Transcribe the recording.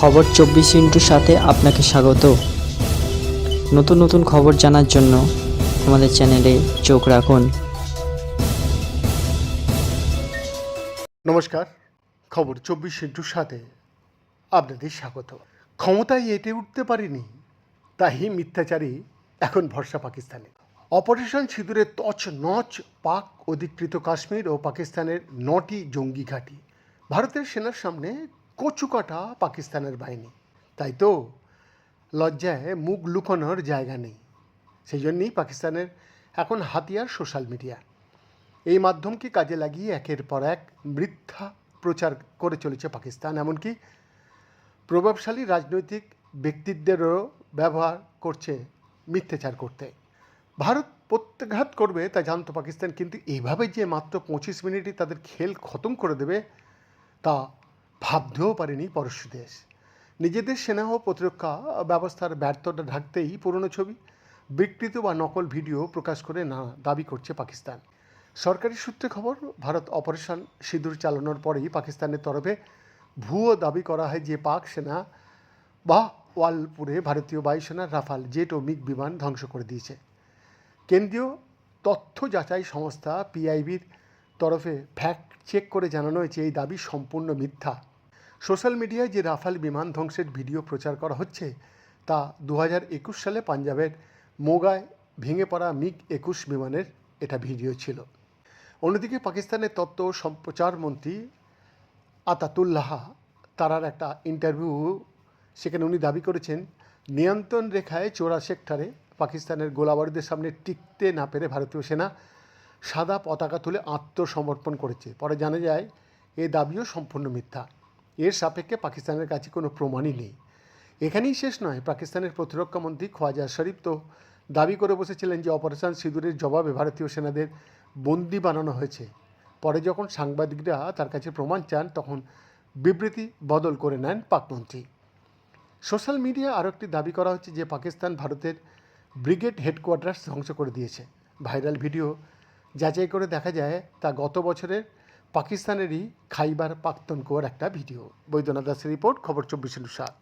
খবর চব্বিশ ইন্টুর সাথে আপনাকে স্বাগত। নতুন নতুন খবর জানার জন্য আমাদের চ্যানেলে চোখ রাখুন। নমস্কার, খবর চব্বিশ ইন্টুর সাথে আপনাদের স্বাগত। ক্ষমতায় এঁটে উঠতে পারেনি, তাই মিথ্যাচারী এখন ভরসা পাকিস্তানে। অপারেশন সিঁদুরে তচ নচ পাক অধিকৃত কাশ্মীর ও পাকিস্তানের নটি জঙ্গি ঘাঁটি। ভারতের সেনার সামনে কচুকাটা পাকিস্তানের বাহিনী। তাই তো লজ্জায় মুখ লুকোনোর জায়গা নেই। সেই জন্যেই পাকিস্তানের এখন হাতিয়ার সোশ্যাল মিডিয়া। এই মাধ্যমকে কাজে লাগিয়ে একের পর এক মিথ্যা প্রচার করে চলেছে পাকিস্তান। এমনকি প্রভাবশালী রাজনৈতিক ব্যক্তিত্বেরও ব্যবহার করছে মিথ্যাচার করতে। ভারত প্রত্যাঘাত করবে তা জানতো পাকিস্তান, কিন্তু এইভাবে যে মাত্র পঁচিশ মিনিটই তাদের খেল খতম করে দেবে তা ভাবতেও পারেনি পরশু দেশ নিজেদের সেনা ও প্রতিরক্ষা ব্যবস্থার ব্যর্থতা ঢাকতেই পুরনো ছবি, বিকৃত বা নকল ভিডিও প্রকাশ করে না দাবি করছে পাকিস্তান। সরকারি সূত্রে খবর, ভারত অপারেশন সিঁদুর চালানোর পরেই পাকিস্তানের তরফে ভুয়ো দাবি করা হয় যে পাক সেনা বা ওয়ালপুরে ভারতীয় বায়ুসেনার রাফাল জেট ও মিগ বিমান ধ্বংস করে দিয়েছে। কেন্দ্রীয় তথ্য যাচাই সংস্থা পিআইবির তরফে ফ্যাক্ট চেক করে জানানো হয়েছে, এই দাবি সম্পূর্ণ মিথ্যা। সোশ্যাল মিডিয়ায় যে রাফাল বিমান ধ্বংসের ভিডিও প্রচার করা হচ্ছে, তা দু সালে পাঞ্জাবের মোগায় ভেঙে পড়া মিগ একুশ বিমানের এটা ভিডিও ছিল। অন্যদিকে পাকিস্তানের তত্ত্ব সম্প্রচার মন্ত্রী আতাতুল্লাহ তারার একটা ইন্টারভিউ, সেখানে উনি দাবি করেছেন, নিয়ন্ত্রণ রেখায় চোরা সেক্টরে পাকিস্তানের গোলাবারুদের সামনে টিকতে না পেরে ভারতীয় সেনা সাদা পতাকা তুলে আত্মসমর্পণ করেছে। পরে জানা যায়, এ দাবিও সম্পূর্ণ মিথ্যা। এর সাপেক্ষে পাকিস্তানের কাছে কোনো প্রমাণই নেই। এখানেই শেষ নয়, পাকিস্তানের প্রতিরক্ষা মন্ত্রী খোয়াজা শরীফ তো দাবি করে বসেছিলেন যে অপারেশন সিঁদুরের জবাবে ভারতীয় সেনাদের বন্দি বানানো হয়েছে। পরে যখন সাংবাদিকরা তার কাছে প্রমাণ চান, তখন বিবৃতি বদল করে নেন পাকমন্ত্রী সোশ্যাল মিডিয়া আরও একটি দাবি করা হচ্ছে যে পাকিস্তান ভারতের ব্রিগেড হেডকোয়ার্টার্স ধ্বংস করে দিয়েছে। ভাইরাল ভিডিও যাচাই করে দেখা যায়, তা গত বছরের পাকিস্তানেরই খাইবার পাক্তনকোয়ার একটা ভিডিও। বৈদ্যনাথ দাসের রিপোর্ট খবর চব্বিশ সাত।